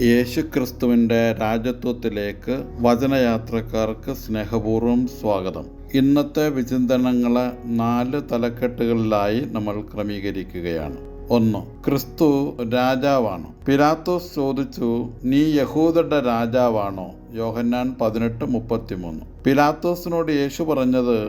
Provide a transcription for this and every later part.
യേശുക്രിസ്തുവിന്റെ രാജ്യത്വത്തിലേക്ക് വചനയാത്രക്കാർക്ക് സ്നേഹപൂർവം സ്വാഗതം. ഇന്നത്തെ വിചിന്തനങ്ങളെ നാല് തലക്കെട്ടുകളിലായി നമ്മൾ ക്രമീകരിക്കുകയാണ്. ഒന്ന് ക്രിസ്തു രാജാവാണ്. പിലാത്തോസ് ചോദിച്ചു നീ യഹൂദരുടെ രാജാവാണോ? യോഹന്നാൻ പതിനെട്ട് മുപ്പത്തിമൂന്ന്. പിലാത്തോസിനോട് യേശു പറഞ്ഞത്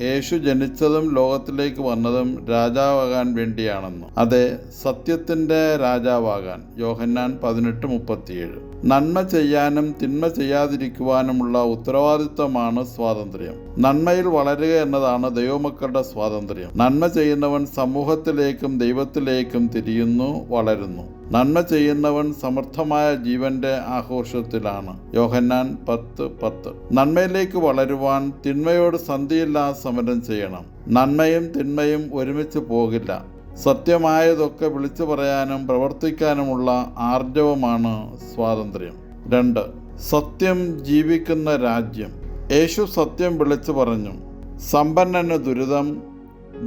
യേശു ജനിച്ചതും ലോകത്തിലേക്ക് വന്നതും രാജാവാകാൻ വേണ്ടിയാണെന്ന്. അതെ സത്യത്തിന്റെ രാജാവാകാൻ. യോഹന്നാൻ പതിനെട്ട് മുപ്പത്തിയേഴ്. നന്മ ചെയ്യാനും തിന്മ ചെയ്യാതിരിക്കുവാനുമുള്ള ഉത്തരവാദിത്തമാണ് സ്വാതന്ത്ര്യം. നന്മയിൽ വളരുക എന്നതാണ് ദൈവമക്കളുടെ സ്വാതന്ത്ര്യം. നന്മ ചെയ്യുന്നവൻ സമൂഹത്തിലേക്കും ദൈവത്തിലേക്കും തിരിയുന്നു വളരുന്നു. നന്മ ചെയ്യുന്നവൻ സമർത്ഥമായ ജീവന്റെ ആഘോഷത്തിലാണ്. യോഹന്നാൻ പത്ത് പത്ത്. നന്മയിലേക്ക് വളരുവാൻ തിന്മയോട് സന്ധിയില്ലാതെ സമരം ചെയ്യണം. നന്മയും തിന്മയും ഒരുമിച്ച് പോകില്ല. സത്യമായതൊക്കെ വിളിച്ചു പറയാനും പ്രവർത്തിക്കാനുമുള്ള ആർജവമാണ് സ്വാതന്ത്ര്യം. രണ്ട് സത്യം ജീവിക്കുന്ന രാജ്യം. യേശു സത്യം വിളിച്ചു പറഞ്ഞു. സമ്പന്നന് ദുരിതം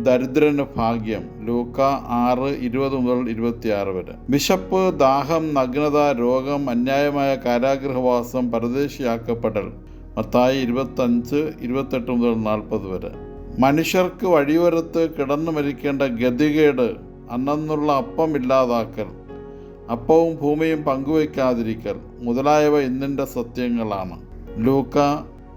ദരിദ്രന് ഭാഗ്യം. ലൂക്ക ആറ് ഇരുപത് മുതൽ ഇരുപത്തിയാറ് വരെ. വിശപ്പ് ദാഹം നഗ്നത രോഗം അന്യായമായ കാരാഗ്രഹവാസം പരദേശിയാക്കപ്പെടൽ. മത്തായി ഇരുപത്തഞ്ച് ഇരുപത്തെട്ട് മുതൽ നാൽപ്പത് വരെ. മനുഷ്യർക്ക് വഴിയോരത്ത് കിടന്നു മരിക്കേണ്ട ഗതികേട് അന്നെന്നുള്ള അപ്പം ഇല്ലാതാക്കൽ അപ്പവും ഭൂമിയും പങ്കുവയ്ക്കാതിരിക്കൽ മുതലായവ ഇന്നിന്റെ സത്യങ്ങളാണ്. ലൂക്ക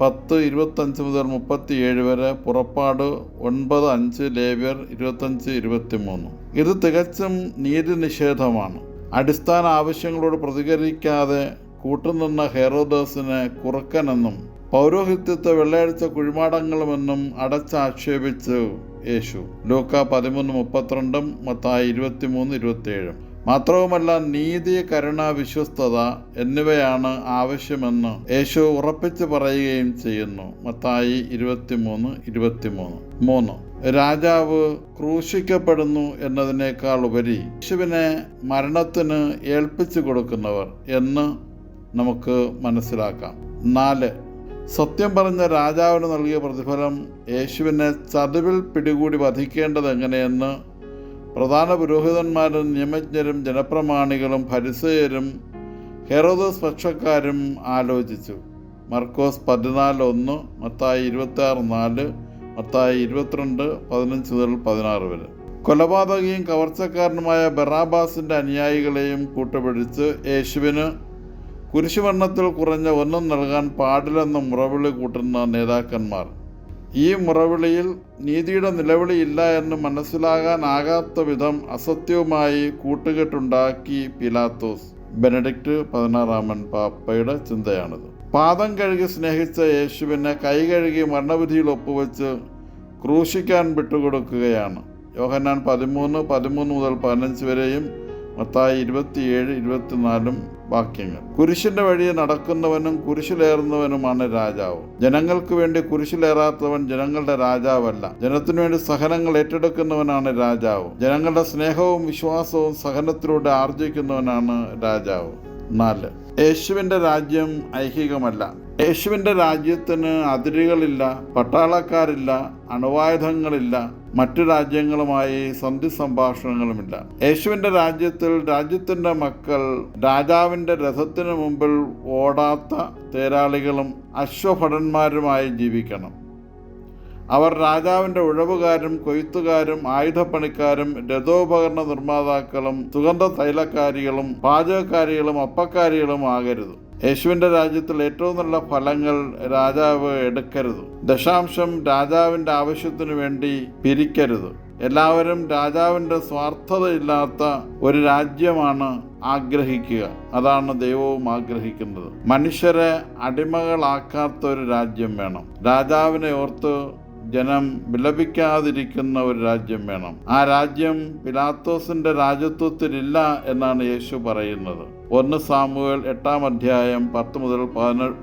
പത്ത് ഇരുപത്തഞ്ച് മുതൽ മുപ്പത്തിയേഴ് വരെ പുറപ്പാട് ഒൻപത് അഞ്ച് ലേവ്യർ ഇരുപത്തഞ്ച് ഇരുപത്തിമൂന്ന്. ഇത് തികച്ചും നീതി നിഷേധമാണ് അടിസ്ഥാന ആവശ്യങ്ങളോട് പ്രതികരിക്കാതെ കൂട്ടുനിന്ന ഹെറോദോസിനെ കുറുക്കനെന്നും പൗരോഹിത്യത്തെ വെള്ളയടിച്ച കുഴിമാടങ്ങളുമെന്നും അടച്ചാക്ഷേപിച്ചു യേശു. ലൂക്ക പതിമൂന്ന് മുപ്പത്തിരണ്ടും മത്തായി ഇരുപത്തിമൂന്ന് ഇരുപത്തിയേഴും. മാത്രവുമല്ല നീതി കരുണ വിശ്വസ്തത എന്നിവയാണ് ആവശ്യമെന്ന് യേശു ഉറപ്പിച്ചു പറയുകയും ചെയ്യുന്നു. മത്തായി ഇരുപത്തിമൂന്ന് ഇരുപത്തിമൂന്ന്. മൂന്ന്. രാജാവ് ക്രൂശിക്കപ്പെടുന്നു എന്നതിനേക്കാൾ ഉപരി യേശുവിനെ മരണത്തിന് ഏൽപ്പിച്ചു കൊടുക്കുന്നവർ എന്ന് നമുക്ക് മനസ്സിലാക്കാം. നാല് സത്യം പറഞ്ഞ രാജാവിന് നൽകിയ പ്രതിഫലം യേശുവിനെ ചതിവിൽ പിടികൂടി വധിക്കേണ്ടത് എങ്ങനെയെന്ന് പ്രധാന പുരോഹിതന്മാരും നിയമജ്ഞരും ജനപ്രമാണികളും ഫരിസയരും ഹെറോദോസ് പക്ഷക്കാരും ആലോചിച്ചു. മർക്കോസ് പതിനാല് ഒന്ന് മത്തായി ഇരുപത്തി ആറ് നാല് മത്തായി ഇരുപത്തിരണ്ട് പതിനഞ്ച് മുതൽ പതിനാറ് വരെ. കൊലപാതകയും കവർച്ചക്കാരനുമായ ബറാബാസിന്റെ അനുയായികളെയും കൂട്ടുപിടിച്ച് യേശുവിന് കുരിശുവർണത്തിൽ കുറഞ്ഞ ഒന്നും നൽകാൻ പാടില്ലെന്ന് മുറവിളി കൂട്ടുന്ന നേതാക്കന്മാർ. ഈ മുറവിളിയിൽ നീതിയുടെ നിലവിളിയില്ല എന്ന് മനസ്സിലാകാനാകാത്ത വിധം അസത്യവുമായി കൂട്ടുകെട്ടുണ്ടാക്കി പിലാത്തോസ്. ബെനഡിക്റ്റ് പതിനാറാമൻ പാപ്പയുടെ ചിന്തയാണിത്. പാദം കഴുകി സ്നേഹിച്ച യേശുവിനെ കൈ കഴുകി മരണവിധിയിൽ ഒപ്പുവെച്ച് ക്രൂശിക്കാൻ വിട്ടുകൊടുക്കുകയാണ്. യോഹന്നാൻ പതിമൂന്ന് പതിമൂന്ന് മുതൽ പതിനഞ്ച് വരെയും മത്തായി ഇരുപത്തിയേഴ് ഇരുപത്തിനാലും വാക്യങ്ങൾ. കുരിശിന്റെ വഴിയെ നടക്കുന്നവനും കുരിശിലേറുന്നവനുമാണ് രാജാവ്. ജനങ്ങൾക്ക് വേണ്ടി കുരിശിലേറാത്തവൻ ജനങ്ങളുടെ രാജാവല്ല. ജനത്തിനു വേണ്ടി സഹനങ്ങൾ ഏറ്റെടുക്കുന്നവനാണ് രാജാവ്. ജനങ്ങളുടെ സ്നേഹവും വിശ്വാസവും സഹനത്തിലൂടെ ആർജിക്കുന്നവനാണ് രാജാവ്. നാല്. യേശുവിന്റെ രാജ്യം ഐഹികമല്ല. യേശുവിന്റെ രാജ്യത്തിന് അതിരുകളില്ല പട്ടാളക്കാരില്ല അണുവായുധങ്ങളില്ല മറ്റു രാജ്യങ്ങളുമായി സന്ധി സംഭാഷണങ്ങളുമില്ല. യേശുവിന്റെ രാജ്യത്തിൽ രാജ്യത്തിന്റെ മക്കൾ രാജാവിന്റെ രഥത്തിന് മുമ്പിൽ ഓടാത്ത തേരാളികളും അശ്വഭടന്മാരുമായി ജീവിക്കണം. അവർ രാജാവിന്റെ ഉഴവുകാരും കൊയ്ത്തുകാരും ആയുധപ്പണിക്കാരും രഥോപകരണ നിർമ്മാതാക്കളും സുഗന്ധ തൈലക്കാരികളും പാചകക്കാരികളും അപ്പക്കാരികളും ആകരുത്. യേശുവിന്റെ രാജ്യത്തിൽ ഏറ്റവും നല്ല ഫലങ്ങൾ രാജാവ് എടുക്കരുത്. ദശാംശം രാജാവിന്റെ ആവശ്യത്തിനു വേണ്ടി പിരിക്കരുത്. എല്ലാവരും രാജാവിന്റെ സ്വാർത്ഥതയില്ലാത്ത ഒരു രാജ്യമാണ് ആഗ്രഹിക്കുക. അതാണ് ദൈവവും ആഗ്രഹിക്കുന്നത്. മനുഷ്യരെ അടിമകളാക്കാത്ത ഒരു രാജ്യം വേണം. രാജാവിനെ ഓർത്ത് ജനം വിലപിക്കാതിരിക്കുന്ന ഒരു രാജ്യം വേണം. ആ രാജ്യം പിലാത്തോസിന്റെ രാജ്യത്വത്തിലില്ല എന്നാണ് യേശു പറയുന്നത്. ഒന്ന് സാമുവേൽ എട്ടാം അധ്യായം പത്ത് മുതൽ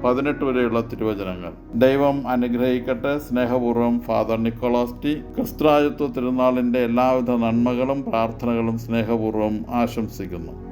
പതിനെട്ട് വരെയുള്ള തിരുവചനങ്ങൾ. ദൈവം അനുഗ്രഹിക്കട്ടെ. സ്നേഹപൂർവം ഫാദർ നിക്കോളാസ് ടി. ക്രിസ്തുരാജത്വ തിരുനാളിന്റെ എല്ലാവിധ നന്മകളും പ്രാർത്ഥനകളും സ്നേഹപൂർവം ആശംസിക്കുന്നു.